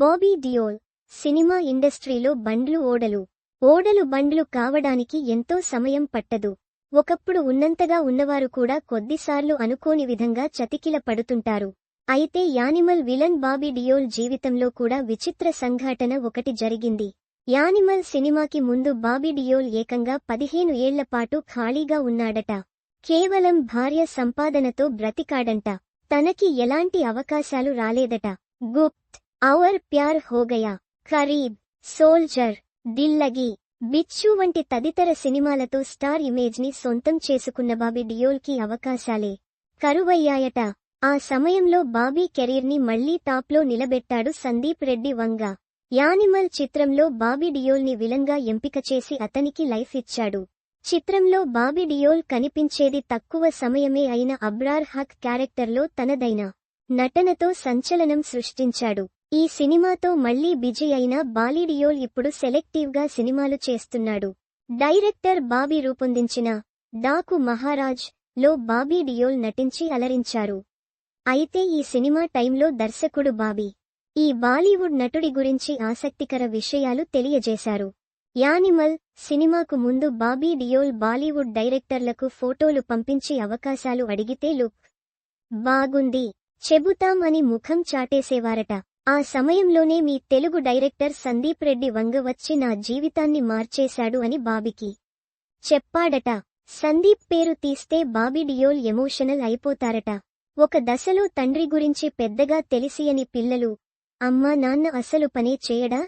Bobby Deol cinema ఇండస్ట్రీలో బండ్లు ఓడలు. ఓడలు బండ్లు కావడానికి ఎంతో సమయం పట్టదు. ఒకప్పుడు ఉన్నంతగా ఉన్నవారు కూడా కొద్దిసార్లు అనుకోని విధంగా చతికిల పడుతుంటారు. అయితే యానిమల్ విలన్ బాబీ డియోల్ జీవితంలో కూడా విచిత్ర సంఘటన ఒకటి జరిగింది. యానిమల్ సినిమాకి ముందు బాబీ డియోల్ ఏకంగా పదిహేను ఏళ్ళ పాటు ఖాళీగా ఉన్నాడట. కేవలం భార్య సంపాదనతో బ్రతికాడంట. తనకి ఎలాంటి అవకాశాలు రాలేదట. గుప్త్ అవర్ ప్యార్ హోగయా ఖరీబ్ సోల్జర్ దిల్లగి బిచ్చు వంటి తదితర సినిమాలతో స్టార్ ఇమేజ్ని సొంతం చేసుకున్న బాబీ డియోల్కి అవకాశాలే కరువయ్యాయట ఆ సమయంలో బాబీ కెరీర్ని మళ్ళీ టాప్లో నిలబెట్టాడు సందీప్ రెడ్డి వంగ యానిమల్ చిత్రంలో బాబీ డియోల్ని విలన్గా ఎంపిక చేసి అతనికి లైఫ్ ఇచ్చాడు చిత్రంలో బాబీ డియోల్ కనిపించేది తక్కువ సమయమే అయిన అబ్రార్ హక్ క్యారెక్టర్లో తనదైన నటనతో సంచలనం సృష్టించాడు ఈ సినిమాతో మళ్ళీ బిజీ అయిన బాలీడియోల్ ఇప్పుడు సెలెక్టివ్గా సినిమాలు చేస్తున్నాడు. డైరెక్టర్ బాబీ రూపొందించిన డాకు మహారాజ్లో బాబీ డియోల్ నటించి అలరించారు. అయితే ఈ సినిమా టైంలో దర్శకుడు బాబీ ఈ బాలీవుడ్ నటుడి గురించి ఆసక్తికర విషయాలు తెలియజేశారు. యానిమల్ సినిమాకు ముందు బాబీ డియోల్ బాలీవుడ్ డైరెక్టర్లకు ఫోటోలు పంపించి అవకాశాలు అడిగితే లుక్ బాగుంది చెబుతాం అని ముఖం చాటేసేవారట. ఆ సమయంలోనే మీ తెలుగు డైరెక్టర్ సందీప్ రెడ్డి వంగ వచ్చి నా జీవితాన్ని మార్చేశాడు అని బాబీకి చెప్పాడట. సందీప్ పేరు తీస్తే బాబీ డియోల్ ఎమోషనల్ అయిపోతారట. ఒక దశలో తండ్రి గురించి పెద్దగా తెలిసియని పిల్లలు అమ్మా నాన్న అసలు పనే చేయడా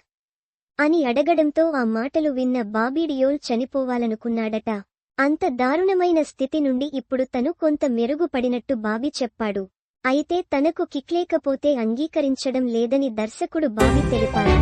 అని అడగడంతో ఆ మాటలు విన్న బాబీ డియోల్ చనిపోవాలనుకున్నాడట. అంత దారుణమైన స్థితి నుండి ఇప్పుడు తను కొంత మెరుగుపడినట్టు బాబీ చెప్పాడు. అయితే తనకు కిక్లేకపోతే అంగీకరించడం లేదని దర్శకుడు బావి తెలిపారు.